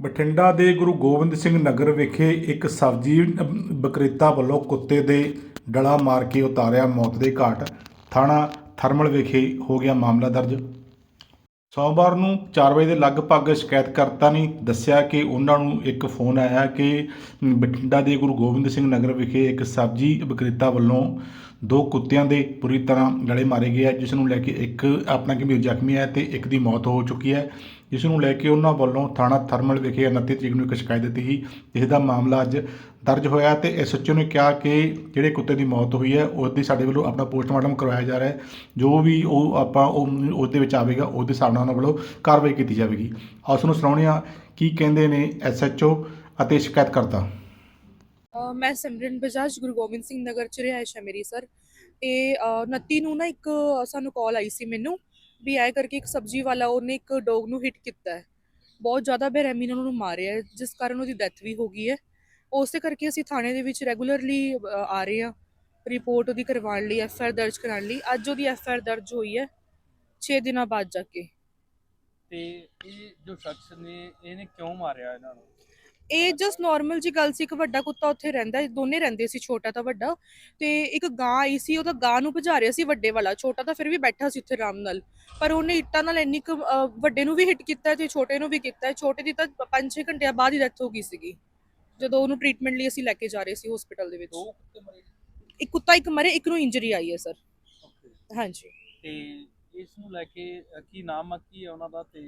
ਬਠਿੰਡਾ ਦੇ ਗੁਰੂ ਗੋਬਿੰਦ ਸਿੰਘ ਨਗਰ ਵਿਖੇ ਇੱਕ ਸਬਜ਼ੀ ਅਮ, ਵਿਕਰੇਤਾ ਵੱਲੋਂ ਕੁੱਤੇ ਦੇ ਡਲਾ ਮਾਰ ਕੇ ਉਤਾਰਿਆ ਮੌਤ ਦੇ ਘਾਟ। ਥਾਣਾ ਥਰਮਲ ਵਿਖੇ ਹੋ ਗਿਆ ਮਾਮਲਾ ਦਰਜ। ਸੋਮਵਾਰ ਨੂੰ 4 ਵਜੇ ਦੇ ਲਗਭਗ ਸ਼ਿਕਾਇਤਕਰਤਾ ਨੇ ਦੱਸਿਆ ਕਿ ਉਹਨਾਂ ਨੂੰ ਇੱਕ ਫੋਨ ਆਇਆ ਕਿ ਬਠਿੰਡਾ ਦੇ ਗੁਰੂ ਗੋਬਿੰਦ ਸਿੰਘ ਨਗਰ ਵਿਖੇ ਇੱਕ ਸਬਜ਼ੀ ਵਿਕਰੇਤਾ ਵੱਲੋਂ ਦੋ ਕੁੱਤਿਆਂ ਦੇ ਪੂਰੀ ਤਰ੍ਹਾਂ ਗਲੇ ਮਾਰੇ ਗਏ ਹੈ ਜਿਸ ਨੂੰ ਲੈ ਕੇ ਇੱਕ ਆਪਣਾ ਗੰਭੀਰ ਜ਼ਖਮੀ ਹੈ ਤੇ ਇੱਕ ਦੀ ਮੌਤ ਹੋ ਚੁੱਕੀ ਹੈ। ਜਿਸ ਨੂੰ ਲੈ ਕੇ ਉਹਨਾਂ ਵੱਲੋਂ ਥਾਣਾ ਥਰਮਲ ਵਿਖੇ 29 ਤਰੀਕ ਨੂੰ ਇੱਕ ਸ਼ਿਕਾਇਤ ਦਿੱਤੀ ਸੀ। ਜਿਸ ਦਾ ਮਾਮਲਾ ਅੱਜ ਦਰਜ ਹੋਇਆ ਤੇ ਐਸਐਚਓ ਨੇ ਕਿਹਾ ਕਿ ਜਿਹੜੇ ਕੁੱਤੇ ਦੀ ਮੌਤ ਹੋਈ ਹੈ ਉਸ ਦੀ ਸਾਡੇ ਵੱਲੋਂ ਆਪਣਾ ਪੋਸਟਮਾਰਟਮ ਕਰਵਾਇਆ ਜਾ ਰਿਹਾ ਹੈ। ਜੋ ਵੀ ਉਹ ਆਪਾਂ ਉਹ ਉਸ ਦੇ ਵਿੱਚ ਆਵੇਗਾ, ਉਹਦੇ ਹਿਸਾਬ ਨਾਲ ਉਹਨਾਂ ਵੱਲੋਂ ਕਾਰਵਾਈ ਕੀਤੀ ਜਾਵੇਗੀ। ਆਓ ਨੂੰ ਸੁਣਾਉਂਦੇ ਹਾਂ ਕੀ ਕਹਿੰਦੇ ਨੇ ਐਸਐਚਓ ਅਤੇ ਸ਼ਿਕਾਇਤ ਕਰਤਾ ਮੈਂ ਸਿਮਰਨ ਬਜਾਜ, ਗੁਰੂ ਗੋਬਿੰਦ ਸਿੰਘ ਨਗਰ ਚ ਰਿਹਾਇਸ਼ ਹੈ ਮੇਰੀ, ਸਰ। ਇਹ 29 ਨੂੰ ਨਾ ਇੱਕ ਸਾਨੂੰ ਕਾਲ ਆਈ ਸੀ ਮੈਨੂੰ। ਵੀ ਐ ਕਰਕੇ ਇੱਕ ਸਬਜ਼ੀ ਵਾਲਾ ਉਹਨੇ ਇੱਕ ਡੌਗ ਨੂੰ ਹਿੱਟ ਕੀਤਾ ਹੈ। ਬਹੁਤ ਜ਼ਿਆਦਾ ਬੇਰਹਿਮੀ ਨਾਲ ਉਹਨੂੰ ਮਾਰਿਆ ਹੈ, ਜਿਸ ਕਾਰਨ ਉਹਦੀ ਡੈਥ ਵੀ ਹੋ ਗਈ ਹੈ। ਉਸੇ ਕਰਕੇ ਅਸੀਂ ਥਾਣੇ ਦੇ ਵਿੱਚ ਰੈਗੂਲਰਲੀ ਆ ਰਹੇ ਹਾਂ। ਰਿਪੋਰਟ ਉਹਦੀ ਕਰਵਾਉਣ ਲਈ ਐਫ ਆਰ ਦਰਜ ਕਰਾਉਣ ਲਈ। ਅੱਜ ਉਹਦੀ ਐਫ ਆਰ ਦਰਜ ਹੋਈ ਹੈ 6 ਦਿਨਾਂ ਬਾਅਦ ਜਾ ਕੇ। ਤੇ ਇਹ ਜੋ ਸ਼ਖਸ ਨੇ ਇਹਨੇ ਕਿਉਂ ਮਾਰਿਆ ਇਹਨਾਂ ਨੂੰ? ਇਹ ਜਸਟ ਨਾਰਮਲ ਜੀ ਗੱਲ ਸੀ ਇੱਕ ਵੱਡਾ ਕੁੱਤਾ ਉੱਥੇ ਰਹਿੰਦਾ ਦੋਨੇ ਰਹਿੰਦੇ ਸੀ ਛੋਟਾ ਤਾਂ ਵੱਡਾ ਤੇ ਇੱਕ ਗਾਂ ਆਈ ਸੀ ਉਹਦਾ ਗਾਂ ਨੂੰ ਭਜਾ ਰਿਹਾ ਸੀ ਵੱਡੇ ਵਾਲਾ ਛੋਟਾ ਤਾਂ ਫਿਰ ਵੀ ਬੈਠਾ ਸੀ ਉੱਥੇ ਆਰਾਮ ਨਾਲ ਪਰ ਉਹਨੇ ਇੱਟਾਂ ਨਾਲ ਇੰਨੀ ਕੁ, ਅਹ, ਵੱਡੇ ਨੂੰ ਵੀ ਹਿੱਟ ਕੀਤਾ ਤੇ ਛੋਟੇ ਨੂੰ ਵੀ ਕੀਤਾ ਛੋਟੇ ਦੀ ਤਾਂ 5-6 ਘੰਟਿਆਂ ਬਾਅਦ ਹੀ ਡੈਥ ਹੋ ਗਈ ਸੀਗੀ ਜਦੋਂ ਉਹਨੂੰ ਟ੍ਰੀਟਮੈਂਟ ਲਈ ਅਸੀਂ ਲੈ ਕੇ ਜਾ ਰਹੇ ਸੀ ਹਸਪੀਟਲ ਦੇ ਵਿੱਚ। ਦੋ ਕੁੱਤੇ ਮਰੇ ਇੱਕ ਕੁੱਤਾ ਇੱਕ ਮਰੇ ਇੱਕ ਨੂੰ ਇੰਜਰੀ ਆਈ ਹੈ ਸਰ ਹਾਂਜੀ। ਤੇ ਇਸ ਨੂੰ ਲੈ ਕੇ ਅ, ਕੀ ਨਾਮ ਆ ਕੀ ਹੈ ਉਹਨਾਂ ਦਾ ਤੇ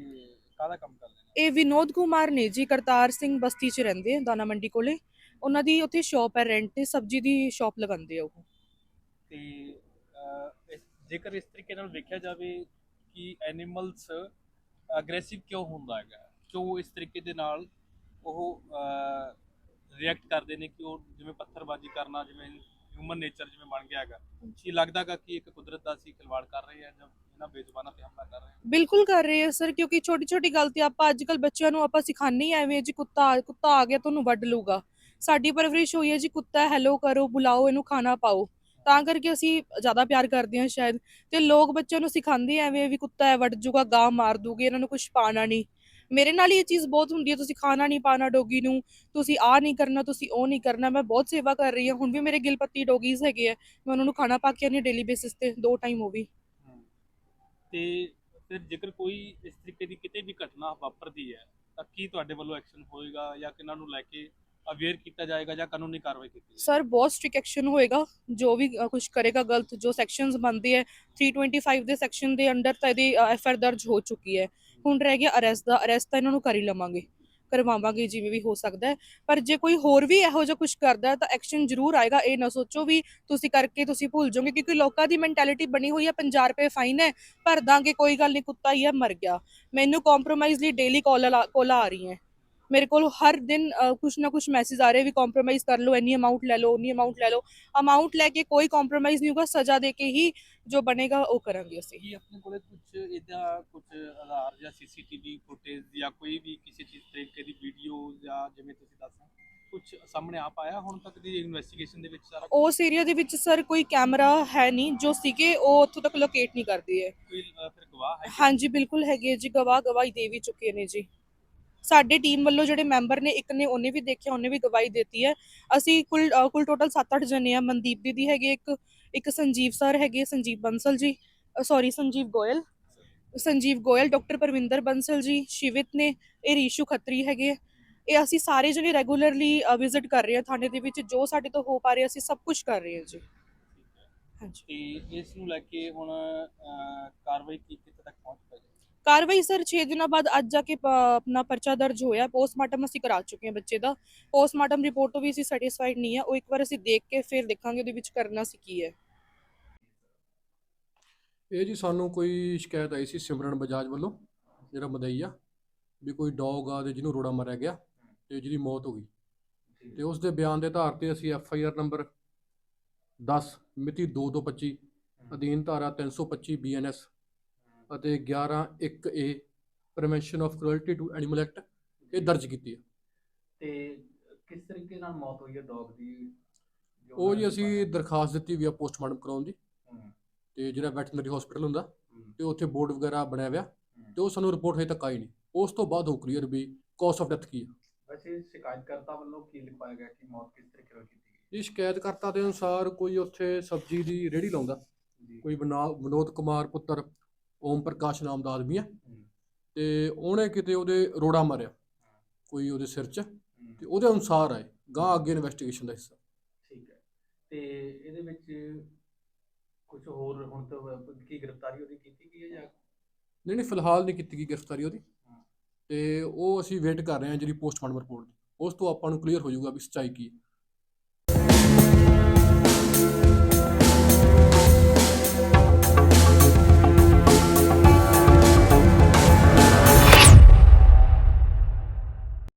ਕਾਹਦਾ ਕੰਮ ਕਰਦੇ ਨੇ ਇਹ ਵਿਨੋਦ ਕੁਮਾਰ ਨੇ ਜੀ ਕਰਤਾਰ ਸਿੰਘ ਬਸਤੀ 'ਚ ਰਹਿੰਦੇ ਆ ਦਾਣਾ ਮੰਡੀ ਕੋਲੇ। ਉਹਨਾਂ ਦੀ ਉੱਥੇ ਸ਼ਾਪ ਹੈ ਰੈਂਟ ਤੇ ਸਬਜ਼ੀ ਦੀ ਸ਼ਾਪ ਲਗਾਉਂਦੇ ਆ ਉਹ। ਤੇ ਅ, ਇਸ- ਜੇਕਰ ਇਸ ਤਰੀਕੇ ਨਾਲ ਵੇਖਿਆ ਜਾਵੇ ਕਿ ਐਨੀਮਲਸ ਅਗਰੈਸਿਵ ਕਿਉਂ ਹੁੰਦਾ ਹੈਗਾ ਕਿਉਂ ਇਸ ਤਰੀਕੇ ਦੇ ਨਾਲ ਉਹ ਰਿਐਕਟ ਕਰਦੇ ਨੇ ਕਿ ਉਹ ਜਿਵੇਂ ਪੱਥਰਬਾਜ਼ੀ ਕਰਨਾ ਜਿਵੇਂ ਹਿਊਮਨ ਨੇਚਰ ਜਿਵੇਂ ਬਣ ਗਿਆ ਹੈਗਾ। ਕੀ ਲੱਗਦਾਗਾ ਕਿ ਇੱਕ ਕੁਦਰਤ ਦਾ ਅਸੀਂ ਖਿਲਵਾੜ ਕਰ ਰਹੇ ਹਾਂ ਜਾਂ ਇਹਨਾਂ ਬੇਜ਼ੁਬਾਨਾਂ ਤੇ ਹਮਲਾ ਕਰ ਰਹੇ ਹਾਂ? ਬਿਲਕੁਲ ਕਰ ਰਹੇ ਆ ਸਰ, ਕਿਉਂਕਿ ਛੋਟੀ ਛੋਟੀ ਗੱਲ ਤੇ ਆਪਾਂ ਅੱਜ ਕੱਲ ਬੱਚਿਆਂ ਨੂੰ ਆਪਾਂ ਸਿਖਾਉਂਦੇ ਹੀ ਐਵੇਂ ਜੀ ਕੁੱਤਾ ਕੁੱਤਾ ਆ ਗਿਆ ਤੁਹਾਨੂੰ ਵੱਢ ਲੂਗਾ ਸਾਡੀ ਪਰਵਰਿਸ਼ ਹੋਈ ਹੈ ਜੀ, ਕੁੱਤਾ ਹੈਲੋ ਕਰੋ, ਬੁਲਾਓ, ਇਹਨੂੰ ਖਾਣਾ ਪਾਓ। ਤਾਂ ਕਰਕੇ ਅਸੀਂ ਜ਼ਿਆਦਾ ਪਿਆਰ ਕਰਦੇ ਹਾਂ ਸ਼ਾਇਦ। ਤੇ ਲੋਕ ਬੱਚਿਆਂ ਨੂੰ ਸਿਖਾਉਂਦੇ ਐਵੇਂ ਵੀ ਕੁੱਤਾ ਹੈ ਵੱਢ ਜੂਗਾ, ਗਾਂ ਮਾਰ ਦੂਗੇ, ਇਹਨਾਂ ਨੂੰ ਕੁਝ ਪਾਣਾ ਨਹੀਂ। ਮੇਰੇ ਨਾਲ ਹੀ ਇਹ ਚੀਜ਼ ਬਹੁਤ ਹੁੰਦੀ ਹੈ ਤੁਸੀਂ ਖਾਣਾ ਨਹੀਂ ਪਾਣਾ ਡੋਗੀ ਨੂੰ ਤੁਸੀਂ ਆ ਨਹੀਂ ਕਰਨਾ ਤੁਸੀਂ ਉਹ ਨਹੀਂ ਕਰਨਾ ਮੈਂ ਬਹੁਤ ਸੇਵਾ ਕਰ ਰਹੀ ਹਾਂ ਹੁਣ ਵੀ ਮੇਰੇ ਗਿਲਪੱਤੀ ਡੋਗੀਜ਼ ਹੈਗੇ ਆ ਮੈਂ ਉਹਨਾਂ ਨੂੰ ਖਾਣਾ ਪਾ ਕੇ ਆਉਂਦੀ ਡੇਲੀ ਬੇਸਿਸ ਤੇ ਦੋ ਟਾਈਮ ਉਹ ਵੀ। ਤੇ ਫਿਰ ਜੇਕਰ ਕੋਈ ਇਸ ਤਰੀਕੇ ਦੀ ਕਿਤੇ ਵੀ ਘਟਨਾ ਵਾਪਰਦੀ ਹੈ ਤਾਂ ਕੀ ਤੁਹਾਡੇ ਵੱਲੋਂ ਐਕਸ਼ਨ ਹੋਏਗਾ ਜਾਂ ਕਿਨਾਂ ਨੂੰ ਲੈ ਕੇ ਅਵੇਅਰ ਕੀਤਾ ਜਾਏਗਾ ਜਾਂ ਕਾਨੂੰਨੀ ਕਾਰਵਾਈ ਕੀਤੀ ਜਾਏਗੀ? ਸਰ ਬਹੁਤ ਸਟ੍ਰਿਕ ਐਕਸ਼ਨ ਹੋਏਗਾ ਜੋ ਵੀ ਕੁਝ ਕਰੇਗਾ ਗਲਤ ਜੋ ਸੈਕਸ਼ਨਸ ਬਣਦੇ ਹੈ 325 ਦੇ ਸੈਕਸ਼ਨ ਦੇ ਅੰਡਰ ਤਾਂ ਇਹਦੀ ਐਫ ਆਰ ਦਰਜ ਹੋ ਚੁੱਕੀ ਹੈ। ਹੁਣ ਰਹਿ ਗਿਆ ਅਰੈਸਟ ਦਾ ਅਰੈਸਟ ਤਾਂ ਇਹਨਾਂ ਨੂੰ ਕਰ ਹੀ ਲਵਾਂਗੇ, ਕਰਵਾਵਾਂਗੇ ਜਿਵੇਂ ਵੀ ਹੋ ਸਕਦਾ ਪਰ ਜੇ ਕੋਈ ਹੋਰ ਵੀ ਇਹੋ ਜਿਹਾ ਕੁਝ ਕਰਦਾ ਤਾਂ ਐਕਸ਼ਨ ਜ਼ਰੂਰ ਆਏਗਾ, ਇਹ ਨਾ ਸੋਚੋ ਵੀ ਤੁਸੀਂ ਕਰਕੇ ਤੁਸੀਂ ਭੁੱਲ ਜਾਓਗੇ, ਕਿਉਂਕਿ ਲੋਕਾਂ ਦੀ ਮੈਂਟੈਲਿਟੀ ਬਣੀ ਹੋਈ ਹੈ 50 ਰੁਪਏ ਫਾਈਨ ਹੈ, ਭਰ ਦਾਂਗੇ, ਕੋਈ ਗੱਲ ਨਹੀਂ ਕੁੱਤਾ ਹੀ ਹੈ, ਮਰ ਗਿਆ। ਮੈਨੂੰ ਕੰਪਰੋਮਾਈਜ਼ ਲਈ ਡੇਲੀ ਕਾਲ ਕੋਲਾਂ ਆ ਰਹੀ ਹੈ ਮੇਰੇ ਕੋਲ ਹਰ ਦਿਨ ਕੁਛ ਨਾ ਕੁਛ ਮੈਸੇਜ ਆ ਰਹੇ ਵੀ ਕੰਪਰੋਮਾਈਜ਼ ਕਰ ਲਓ ਇੰਨੀ ਅਮਾਉਂਟ ਲੈ ਲਓ ਉਨੀ ਅਮਾਉਂਟ ਲੈ ਲਓ। ਅਮਾਉਂਟ ਲੈ ਕੇ ਕੋਈ ਕੰਪਰੋਮਾਈਜ਼ ਨਹੀਂ ਹੋਗਾ ਸਜ਼ਾ ਦੇ ਕੇ ਹੀ ਜੋ ਬਣੇਗਾ ਉਹ ਕਰਾਂਗੇ ਅਸੀਂ। ਕੀ ਆਪਣੇ ਕੋਲੇ ਕੁਝ ਇਹਦਾ ਕੁਝ ਆਧਾਰ ਜਾਂ ਸੀਸੀਟੀਵੀ ਫੁਟੇਜ ਜਾਂ ਕੋਈ ਵੀ ਕਿਸੇ ਚੀਜ਼ ਤਰੀਕੇ ਦੀ ਵੀਡੀਓ ਜਾਂ ਜਿਵੇਂ ਤੁਸੀਂ ਦੱਸਿਆ ਕੁਝ ਸਾਹਮਣੇ ਆ ਪਾਇਆ ਹੁਣ ਤੱਕ ਦੀ ਇਨਵੈਸਟੀਗੇਸ਼ਨ ਦੇ ਵਿੱਚ ਸਾਰਾ ਉਸ ਏਰੀਆ ਦੇ ਵਿੱਚ ਸਰ ਕੋਈ ਕੈਮਰਾ ਹੈ ਨਹੀਂ ਜੋ ਸੀਗੇ ਉਹ ਉੱਥੋਂ ਤੱਕ ਲੋਕੇਟ ਨਹੀਂ ਕਰਦੇ ਹੈ ਕੋਈ ਫਿਰ ਗਵਾਹ ਹੈ ਹਾਂਜੀ ਬਿਲਕੁਲ ਹੈਗੇ ਜੀ ਗਵਾਹ ਗਵਾਹੀ ਦੇ ਵੀ ਚੁੱਕੇ ਨੇ ਜੀ। ਸਾਡੇ ਟੀਮ ਵੱਲੋਂ ਜਿਹੜੇ ਮੈਂਬਰ ਨੇ, ਇੱਕ ਨੇ ਉਹਨੇ ਵੀ ਦੇਖਿਆ, ਉਹਨੇ ਵੀ ਗਵਾਹੀ ਦਿੱਤੀ ਹੈ। ਅਸੀਂ ਕੁੱਲ ਕੁੱਲ ਟੋਟਲ 7-8 ਜਣੇ ਆ ਮਨਦੀਪ ਦੀਦੀ ਹੈਗੇ ਇੱਕ ਇੱਕ ਸੰਜੀਵ ਸਰ ਹੈਗੇ, ਸੰਜੀਵ ਬੰਸਲ ਜੀ ਸੌਰੀ ਸੰਜੀਵ ਗੋਇਲ ਸੰਜੀਵ ਗੋਇਲ ਡਾਕਟਰ ਪਰਵਿੰਦਰ ਬੰਸਲ ਜੀ, ਸ਼ਿਵਿਤ ਨੇ, ਇਹ ਰੀਸ਼ੂ ਖੱਤਰੀ ਹੈਗੇ ਇਹ ਅਸੀਂ ਸਾਰੇ ਜਣੇ ਰੈਗੂਲਰਲੀ ਵਿਜ਼ਿਟ ਕਰ ਰਹੇ ਹਾਂ ਥਾਣੇ ਦੇ ਵਿੱਚ। ਜੋ ਸਾਡੇ ਤੋਂ ਹੋ ਪਾ ਰਿਹਾ, ਅਸੀਂ ਸਭ ਕੁਝ ਕਰ ਰਹੇ ਹਾਂ ਜੀ। ਹਾਂਜੀ। ਤੇ ਇਸ ਨੂੰ ਲੈ ਕੇ ਹੁਣ ਕਾਰਵਾਈ ਕੀ ਕਿਤੇ ਤੱਕ ਪਹੁੰਚ ਪਾਈ ਕਾਰਵਾਈ ਸਰ 6 ਦਿਨਾਂ ਬਾਅਦ ਅੱਜ ਜਾ ਕੇ ਪ- ਆਪਣਾ ਪਰਚਾ ਦਰਜ ਹੋਇਆ। ਪੋਸਟਮਾਰਟਮ ਅਸੀਂ ਕਰਾ ਚੁੱਕੇ ਹਾਂ ਬੱਚੇ ਦਾ। ਪੋਸਟਮਾਰਟਮ ਰਿਪੋਰਟ ਤੋਂ ਵੀ ਅਸੀਂ ਸੈਟੀਸਫਾਈਡ ਨਹੀਂ ਹੈ। ਉਹ ਇੱਕ ਵਾਰ ਅਸੀਂ ਦੇਖ ਕੇ ਫਿਰ ਦੇਖਾਂਗੇ ਉਹਦੇ ਵਿੱਚ ਕਰਨਾ ਸੀ ਕੀ ਹੈ। ਇਹ ਜੀ ਸਾਨੂੰ ਕੋਈ ਸ਼ਿਕਾਇਤ ਆਈ ਸੀ ਸਿਮਰਨ ਬਜਾਜ ਵੱਲੋਂ, ਜਿਹੜਾ ਮਦਈ ਆ ਵੀ ਕੋਈ ਡੌਗ ਆ ਤੇ ਜਿਹਨੂੰ ਰੋੜਾ ਮਾਰਿਆ ਗਿਆ ਤੇ ਜਿਹਦੀ ਮੌਤ ਹੋ ਗਈ। ਤੇ ਉਸ ਦੇ ਬਿਆਨ ਦੇ ਆਧਾਰ ਤੇ ਅਸੀਂ ਐਫ ਆਈ ਆਰ ਨੰਬਰ 10 ਮਿਤੀ 2 ਤੋਂ 25 ਅਧੀਨ ਧਾਰਾ 325 ਬੀ ਐਨ ਐਸ ਅਤੇ 11 1 A prevention of cruelty to animal act ਇਹ ਦਰਜ ਕੀਤੀ ਹੈ। ਤੇ ਕਿਸ ਤਰੀਕੇ ਨਾਲ ਮੌਤ ਹੋਈ ਹੈ ਡੌਗ ਦੀ? ਜੋ ਉਹ ਜੀ ਅਸੀਂ ਦਰਖਾਸਤ ਦਿੱਤੀ ਵੀ ਆ ਪੋਸਟਮਾਰਟਮ ਕਰਾਉਣ ਦੀ। ਤੇ ਜਿਹੜਾ ਵੈਟਰਨਰੀ ਹਸਪੀਟਲ ਹੁੰਦਾ ਤੇ ਉੱਥੇ ਬੋਰਡ ਵਗੈਰਾ ਬਣਿਆ ਹੋਇਆ। ਤੇ ਉਹ ਸਾਨੂੰ ਰਿਪੋਰਟ ਹਜੇ ਤੱਕ ਆਈ ਨਹੀਂ। ਉਸ ਤੋਂ ਬਾਅਦ ਹੋ ਕਲੀਅਰ ਵੀ ਕਾਜ਼ ਆਫ ਡੈਥ ਕੀ ਹੈ ਵੈਸੇ ਸ਼ਿਕਾਇਤਕਰਤਾ ਵੱਲੋਂ ਕੀ ਲਿਖਵਾਇਆ ਗਿਆ ਕਿ ਮੌਤ ਕਿਸ ਤਰੀਕੇ ਨਾਲ ਕੀਤੀ ਗਈ? ਇਹ ਸ਼ਿਕਾਇਤਕਰਤਾ ਦੇ ਅਨੁਸਾਰ ਕੋਈ ਉੱਥੇ ਸਬਜ਼ੀ ਦੀ ਰੇਹੜੀ ਲਾਉਂਦਾ। ਜੀ। ਕੋਈ ਬਨਾ- ਵਿਨੋਦ ਕੁਮਾਰ ਪੁੱਤਰ ਓਮ ਪ੍ਰਕਾਸ਼ ਨਾਮ ਦਾ ਆਦਮੀ ਆ। ਤੇ ਉਹਨੇ ਕਿਤੇ ਉਹਦੇ ਰੋੜਾ ਮਾਰਿਆ। ਕੋਈ ਉਹਦੇ ਸਿਰ 'ਚ। ਤੇ ਉਹਦੇ ਅਨੁਸਾਰ ਆਏ। ਗਾਂ ਅੱਗੇ ਇਨਵੈਸਟੀਗੇਸ਼ਨ ਦਾ ਹਿੱਸਾ। ਠੀਕ ਹੈ। ਤੇ ਇਹਦੇ ਵਿੱਚ ਕੁਝ ਹੋਰ ਹੁਣ ਤਾਂ ਕੀ ਗ੍ਰਿਫਤਾਰੀ ਉਹਦੀ ਕੀਤੀ ਗਈ ਹੈ ਜਾਂ? ਨਹੀਂ ਨਹੀਂ ਫਿਲਹਾਲ ਨਹੀਂ ਕੀਤੀ ਗਈ ਗ੍ਰਿਫਤਾਰੀ ਉਹਦੀ। ਤੇ ਉਹ ਅਸੀਂ ਵੇਟ ਕਰ ਰਹੇ ਹਾਂ ਜਿਹੜੀ ਪੋਸਟਮਾਰਟਮ ਰਿਪੋਰਟ ਦੀ। ਉਸ ਤੋਂ ਆਪਾਂ ਨੂੰ ਕਲੀਅਰ ਹੋ ਜਾਊਗਾ ਵੀ ਸੱਚਾਈ ਕੀ ਹੈ।